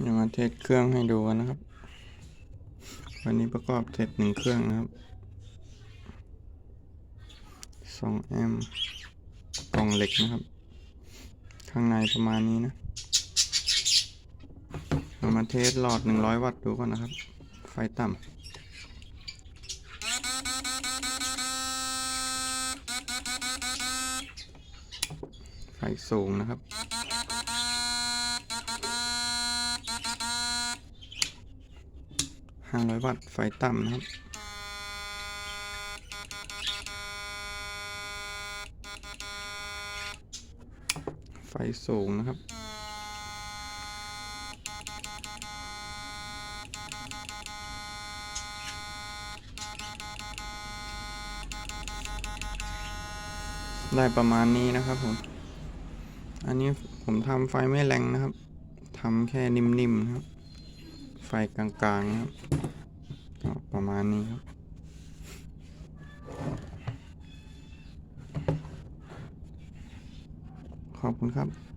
เดี๋ยวมาเทสเครื่องให้ดูกันนะครับ วันนี้ประกอบเทสหนึ่งเครื่องนะครับสองแอมป์กล่องเหล็กนะครับ ข้างในประมาณนี้นะเรามาเทสหลอด100วัตต์ดูก่อนนะครับ ไฟต่ำไฟสูงนะครับ 500 วัตต์ไฟต่ำนะครับ ไฟสูงนะครับ ได้ประมาณนี้นะครับผม อันนี้ผมทำไฟไม่แรงนะครับทำแค่นิ่มๆนะครับ ไฟกลางๆนะครับก็ประมาณนี้ครับ ขอบคุณครับ